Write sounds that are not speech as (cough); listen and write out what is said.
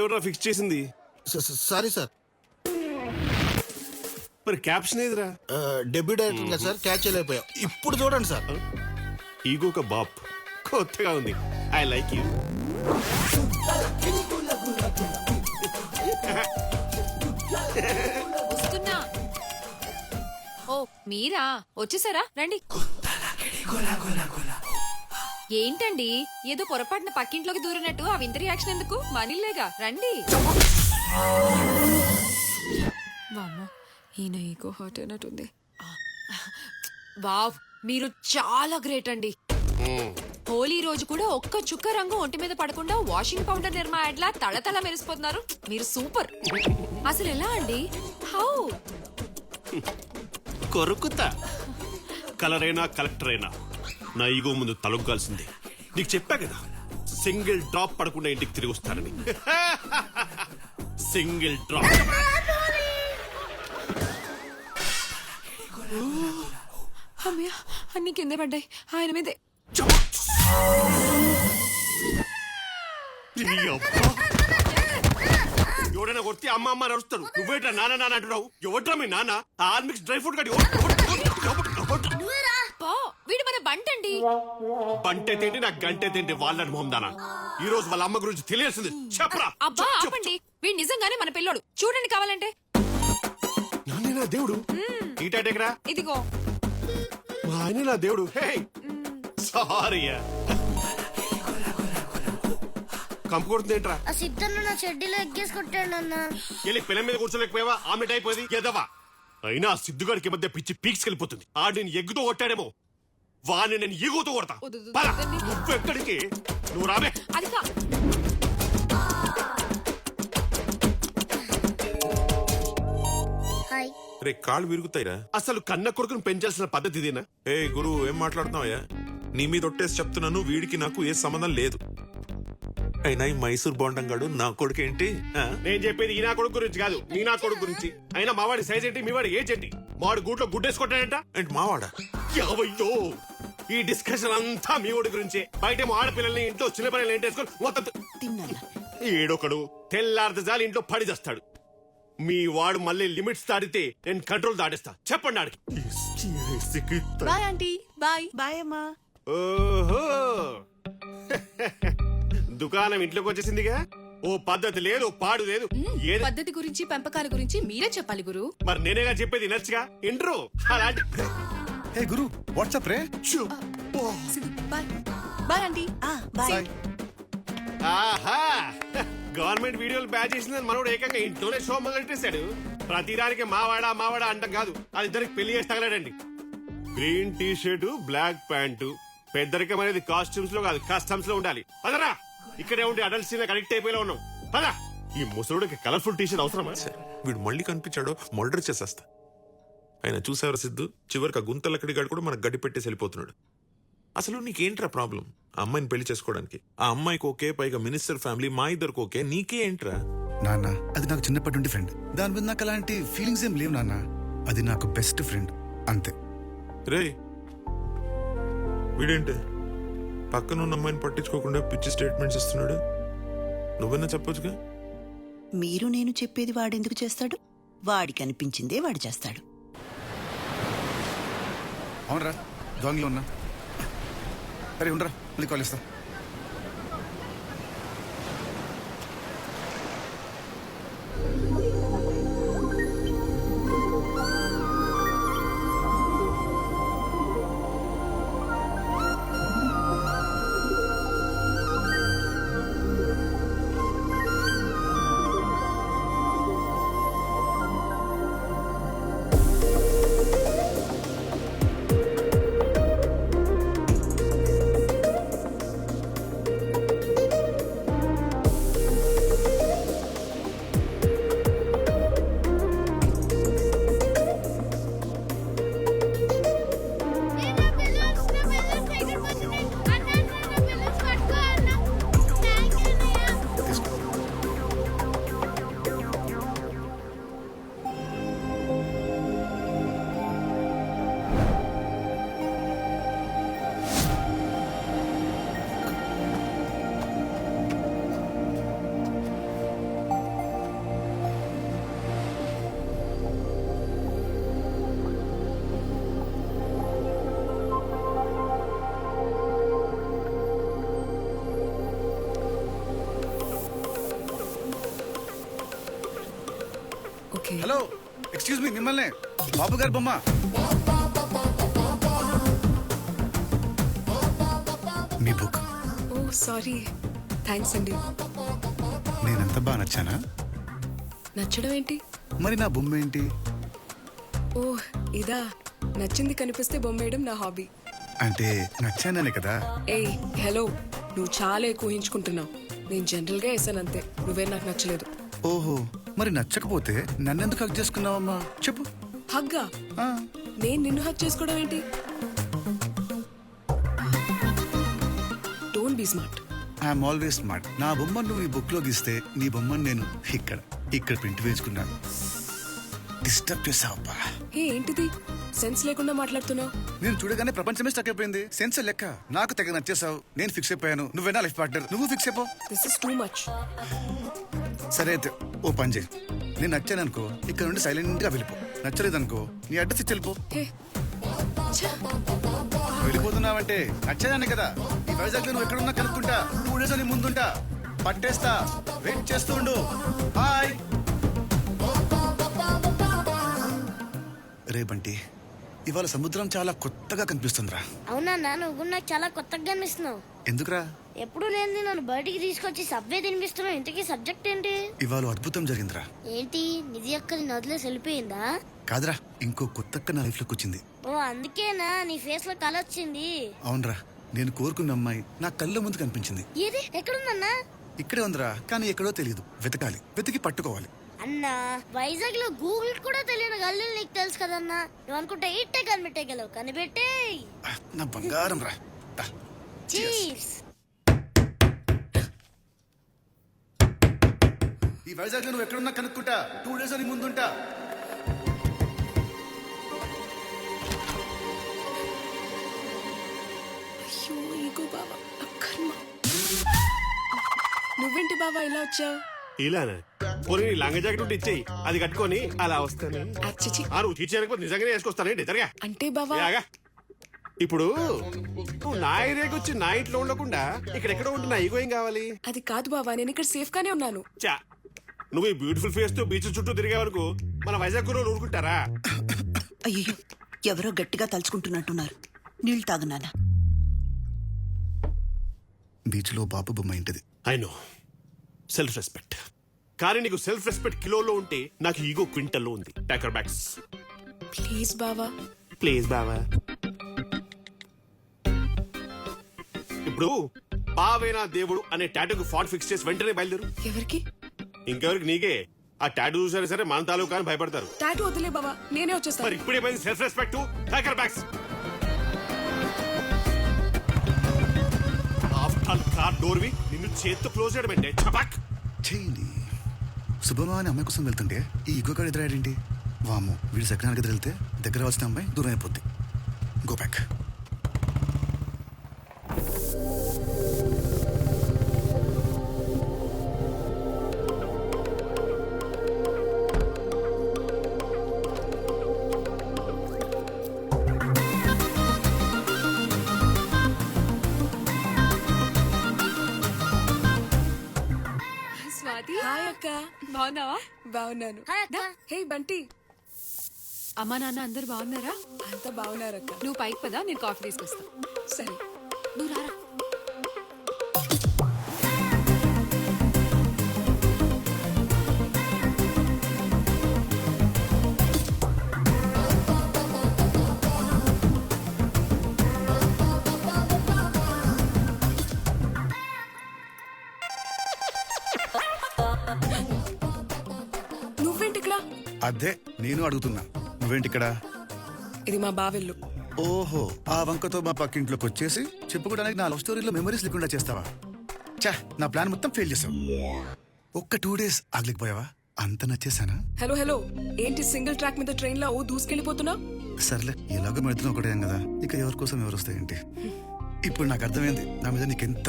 ఎవరా ఫిక్స్ చేసింది. స- స- సారీ సార్. మరి క్యాప్షన్ ఏదిరా? డెబ్యూ డైరెక్టర్ కదా సార్ క్యాచ్ చేయలేకపోయాం. ఇప్పుడు చూడండి సార్. ఈగో ఒక బాప్ కొత్తగా ఉంది. ఐ లైక్ యూ వస్తున్నా. ఓ మీరా? వచ్చేసారా? రండి. ఏంటండి? ఏదో పొరపాటున పక్కింట్లోకి దూరినట్టు ఆ వింత రియాక్షన్ ఎందుకు? మనీలేగా రండి. వామ్మో ఈయన ఈగో హర్ట్ అయినట్టుంది. వావ్ మీరు చాలా గ్రేట్ అండి. హోలీ రోజు కూడా ఒక్క చుక్క రంగు ఒంటి మీద పడకుండా వాషింగ్ పౌడర్ నిర్మా యాడ్లా తళతళ మెరిసిపోతున్నారు మీరు సూపర్. అసలు ఎలా అండి? హౌ కొరుకుతా. కలర్ అయినా కలెక్టర్ అయినా నా ఈగో ముందు తలొగ్గాల్సిందే. నీకు చెప్పా కదా సింగిల్ డ్రాప్ పడకుండా ఇంటికి తిరిగి వస్తానని. Single drop. అమ్మయ్య అన్ని కిందే పడ్డాయి. ఆయన మీదే. ఎవడైనా కొడితే అమ్మ అమ్మ నడుస్తాడు. నువ్వేట్రా నాన్న నాన్న అంటున్నావు? ఎవట్రా మీ నాన్న? ఆర్మిక్స్ డ్రై ఫ్రూట్ గాడి బంటే తిండి నాకు గంటే తిండి వాళ్ళని మొహందానా? ఈ రోజు వాళ్ళ అమ్మ గురించి తెలియాల్సింది. చెప్పరా. అబ్బా ఆపండి. వీడు నిజంగానే మన పిల్లోడు. చూడండి కావాలంటే. నాన్నే నా దేవుడు ఈ టైట్ ఎక్కడా? ఇదిగో. మా ఆయన నా దేవుడు? హే సారీ కంపు కొడుతుంది ఏంట్రా? ఆ సిద్ధన్న నా చెడ్డీలో ఎగ్గేసి కొట్టాడు అన్న వెళ్ళి పిల్ల మీద కూర్చోలేకపోయావా? ఆమె అయిపోయింది ఎదవా? అయినా ఆ సిద్ధుగాడికి మధ్య పిచ్చి పీక్స్ వెళ్ళిపోతుంది ఆడు నేను ఎగ్గుతో కొట్టాడేమో. వాడిని నేను ఈగుతో కొడతా. వద్దు, వద్దు, పద, వద్దండి. నువ్వు ఎక్కడికి? నువ్వు రాబే అది కా హాయ్. రే కాళ్ళు విరుగుతాయిరా. అసలు కన్న కొడుకును పెంచాల్సిన పద్ధతి ఇదేనా? ఏ గురు ఏం మాట్లాడుతున్నావయ్యా? నీ మీద ఒట్టేసి చెప్తున్నాను వీడికి నాకు ఏ సంబంధం లేదు. అయినా ఈ మైసూర్ బోండంగాడు నా కొడుకేంటి ఆ? నేను చెప్పేది ఈ నా కొడుకు గురించి కాదు నీ నా కొడుకు గురించి. అయినా మావాడి సైజ్ ఏంటి మీ వాడి ఏజ్ ఏంటి? మావాడు గూట్లో గుడ్డేసుకుంటాడంట ఏంటి మావాడా? యావయ్యో! ఈ డిస్కషన్ అంతా మీ వాడి గురించే. బయట ఆడపిల్లల్ని ఇంట్లో చిన్న పిల్లల్ని ఏంటేసుకొని మొత్తం ఏడొకడు తెల్లారితే జాలి ఇంట్లో పడి చేస్తాడు. మీ వాడు మళ్ళీ లిమిట్స్ దాటితే నేను కంట్రోల్ దాటిస్తా. చెప్పండి ఆడికి. Bye aunty bye. బాయ్ అమ్మా. ఓహో. (laughs) దుకాణం ఇంట్లోకి వచ్చేసిందిగా? ఓ పద్ధతి లేదు ఓ పాడు లేదు. ఏది పద్ధతి గురించి పెంపకాల గురించి మీరే చెప్పాలి గురు. మరి నేనేగా చెప్పేది నచ్చగా? ఇంట్రో అలాంటి హే గురు వాట్సాప్ రే. బాయ్. Bye aunty. బాయ్. ఆహా! గవర్నమెంట్ వీడియోలు బ్యాచ్ చేసిందని మనోడు ఏకంగా ఇంట్లోనే షో మొదలెట్టేశాడు. ప్రతిదానికి మావాడా మావాడా అంటాం కాదు. అది ఇద్దరికి పెళ్ళి చేసి తగలడండి. Green T shirt black pant. పెద్దరికం అనేది కాస్ట్యూమ్స్లో కాదు కస్టమ్స్లో ఉండాలి. పదరా! ఇక్కడే ఉండి అడల్ట్ సీన్ కనెక్ట్ అయిపోయేలా ఉన్నాం. పద! ఈ ముసలుడికి కలర్ఫుల్ టీ షర్ట్ అవసరమా వీడు మళ్ళీ కనిపించాడో మర్డర్ చేసేస్తా. ఆయన చూసావరా సిద్ధు? చివరికి ఆ గుంతలక్కడిగాడు కూడా మనకు గడ్డి పెట్టేసి వెళ్ళిపోతున్నాడు. అసలు నీకేంట్రా ప్రాబ్లం? ఆ అమ్మాయిని పెళ్ళి చేసుకోవడానికి. ఆ అమ్మాయికి ఓకే పైగా మినిస్టర్ ఫ్యామిలీ మా ఇద్దరికి ఓకే. నీకే ఏంట్రా? నాన్న అది నాకు చిన్నప్పటి నుండి ఫ్రెండ్ దాని మీద నాకు అలాంటి ఫీలింగ్స్ ఏం లేవు నాన్న. అది నాకు బెస్ట్ ఫ్రెండ్ అంతే. రే వీడేంటి? పక్కన ఉన్న అమ్మాయిని పట్టించుకోకుండా పిచ్చి స్టేట్మెంట్స్ ఇస్తున్నాడు. నువ్వన్నా చెప్పొచ్చుగా? మీరు నేను చెప్పేది వాడెందుకు చేస్తాడు? వాడికి అనిపించిందే వాడు చేస్తాడు. అవునరా దొంగలు ఉన్నా. అరే ఉండరా మళ్ళీ కాల్ ఇస్తా ఓకే. హలో ఎక్స్క్యూజ్ మీ మిమ్మల్ని. బాబు గారు బొమ్మ. మీ బుక్. Oh sorry. థ్యాంక్స్ అండి. నేనంత బాగా నచ్చానా? నచ్చడం ఏంటి? మరి నా బొమ్మ ఏంటి? ఓ ఇదా. నచ్చింది కనిపిస్తే బొమ్మేయడం నా హాబీ. అంటే నచ్చాననే కదా? ఏయ్ హలో. నువ్వు చాలా ఎక్కువ ఊహించుకుంటున్నావు. నేను జనరల్గా వేసాను అంతే. నువ్వే నాకు నచ్చలేదు. ఓహో. మరి నచ్చకపోతే నన్నెందుకు హక్ చేసుకున్నావమ్మా? చెప్పు. హగ్గా? ఆ, నేను నిన్ను హక్ చేసుకోవడం ఏంటి? Don't be smart I'm always smart నా బొమ్మ నువ్వు ఈ బుక్లో గీస్తే నీ బొమ్మను నేను ఇక్కడ ఇక్కడ ప్రింట్ వేసుకున్నాను డిస్టర్బ్ చేసావబ్బా హే ఏంటిది? సెన్స్ లేకుండా మాట్లాడుతున్నావు. నేను చూడగానే ప్రపంచమే స్టక్ అయిపోయింది. సెన్స్ లెక్క. నాకు తెగ నచ్చేసావు నేను ఫిక్స్ అయిపోయాను. నువ్వేనా లైఫ్ పార్ట్నర్ నువ్వు ఫిక్స్ అయిపో. దిస్ ఇస్ టూ మచ్ సరే అయితే ఓ పని చేయి. నేను నచ్చాననుకో ఇక్కడ నుండి సైలెంట్గా వెళ్ళిపో. నచ్చలేదనుకో నీ అడ్రస్ ఇచ్చి వెళ్ళిపో. వెళ్ళిపోతున్నావంటే నచ్చేదాన్ని కదా. ఈ వైజాగ్ నువ్వు ఎక్కడున్నా కనుక్కుంటా టూ డేస్ అని ముందుంటా. పట్టేస్తా వెయిట్ చేస్తూ ఉండు. బాయ్ రే బంటి ఇవాళ సముద్రం చాలా కొత్తగా కనిపిస్తుందిరా. అవునా నువ్వు నాకు చాలా కొత్తగా అనిపిస్తున్నావు ఎందుకురా? ఎప్పుడు లేని నన్ను బయటికి తీసుకొచ్చి సబ్వే తినిపిస్తున్నావు? ఇంతకీ సబ్జెక్ట్ ఏంటి? ఇవాళ అద్భుతం జరిగిందిరా. ఏంటి? నిధి అక్కది నదిలేసి వెళ్ళిపోయిందా కాదురా ఇంకో కొత్తక్క నా లైఫ్లోకి వచ్చింది. ఓ అందుకేనా? నీ ఫేస్లో కళ వచ్చింది. అవునరా నేను కోరుకున్న అమ్మాయి నా కళ్ళ ముందు కనిపించింది. ఏది? ఎక్కడుందన్నా? ఇక్కడే ఉందిరా కానీ ఎక్కడో తెలియదు. వెతకాలి వెతికి పట్టుకోవాలి. అన్నా వైజాగ్లో గూగుల్ కూడా తెలియని గల్లు నీకు తెలుసు కదన్నా. నువ్వు అనుకుంటే ఇట్టే కనిపెట్టేయగలవు. కనిపెట్టే నా బంగారం రా చీర్స్ ఈ వైజాగ్ నువ్వు ఎక్కడున్నా కనుక్కుంటా. టూ డేస్ అని ముందుంటా. అయ్యో ఈగో బావా నా కర్మ నువ్వేంటి బావా ఇలా వచ్చావు? ఇలానా? పోనీ నీ లంగ జాకెట్ ఉంటే ఇచ్చేయి. అది కట్టుకొని అలా వస్తాను. అచ్చిచి ఆ నువ్వు తీర్చేయకపోతే నిజంగానే వేసుకొస్తానండి జరగా అంటే బావా యాగా ఇప్పుడు నువ్వు నా ఏరియాకి వచ్చి నా ఇంట్లో ఉండకుండా ఇక్కడ ఎక్కడో ఉంటే నా ఈగో ఏం కావాలి? అది కాదు బావా నేను ఇక్కడ సేఫ్ గానే ఉన్నాను. చా నువ్వు ఈ బ్యూటిఫుల్ ఫేస్తో బీచ్ చుట్టూ తిరిగే వరకు మన వైజాగ్ రోజు ఊరుకుంటారా? అయ్యో ఎవరో గట్టిగా తలుచుకుంటున్నట్టున్నారు. నీళ్ళు తాగునానా బీచ్లో బాబు బొమ్మ ఇంటిది. ఐ నో సెల్ఫ్ రెస్పెక్ట్ కానీ నీకు సెల్ఫ్ రెస్పెక్ట్ కిలోలో ఉంటే నాకు ఈగో క్వింటల్లో ఉంది. టాకర్ బ్యాగ్స్ ప్లీజ్ బావా. ప్లీజ్ బావా. ఇప్పుడు బావేనా దేవుడు అనే టాటూకి ఫాంట్ ఫిక్స్ చేసి వెంటనే బయలుదేరు. ఎవరికి? ఇంకెవరికి? నీకే. ఆ టాటూ చూసారా సరే మన తాలూకా అని భయపడతారు. టాటూ వదిలే బావా నేనే మరి వచ్చేస్తాను ఇప్పుడే పోయింది సెల్ఫ్ రెస్పెక్ట్ టాకర్ బ్యాగ్స్ ఆఫ్టర్ కార్ డోర్వి నిన్ను చేత్తో క్లోజ్ చేయడం ఏంటి? చపాక్ చెయ్యి శుభమా అని అమ్మాయి కోసం వెళ్తుంటే ఈ ఈగో కాడు ఎదురాడేంటి? వాము వీడు సెకండ్ దగ్గర వెళ్తే దగ్గర వచ్చిన అమ్మాయి దూరం అయిపోద్ది. గో బ్యాక్ బాగున్నావా? బాగున్నాను. హే బంటి. అమ్మా నాన్న అందరు బాగున్నారా? అంతా బాగున్నారు అక్క. నువ్వు పైకి పదా నేను కాఫీ తీసుకొస్తా. సరే. నువ్వు రారా. అదే నేను అడుగుతున్నా. నువ్వేంటి ఇక్కడ? ఇది మా బావెల్లు. ఓహో ఆ వంకతో మా పక్కింట్లోకి వచ్చేసి చెప్పుకోవడానికి నా లవ్ స్టోరీలో మెమరీస్ లేకుండా చేస్తావా? చా నా ప్లాన్ మొత్తం ఫెయిల్ చేసావు. ఒక్క టూ డేస్ ఆగలేకపోయావా అంత నచ్చేసానా హలో హలో. ఏంటి సింగిల్ ట్రాక్ మీద ట్రైన్లో ఓ దూసుకెళ్ళిపోతున్నావు సర్లే ఎలాగో మెడుతున్నావు ఒకటే కదా. ఇక ఎవరి కోసం ఎవరు వస్తాయంటే? ఇప్పుడు నాకు అర్థమైంది. నా మీద నీకెంత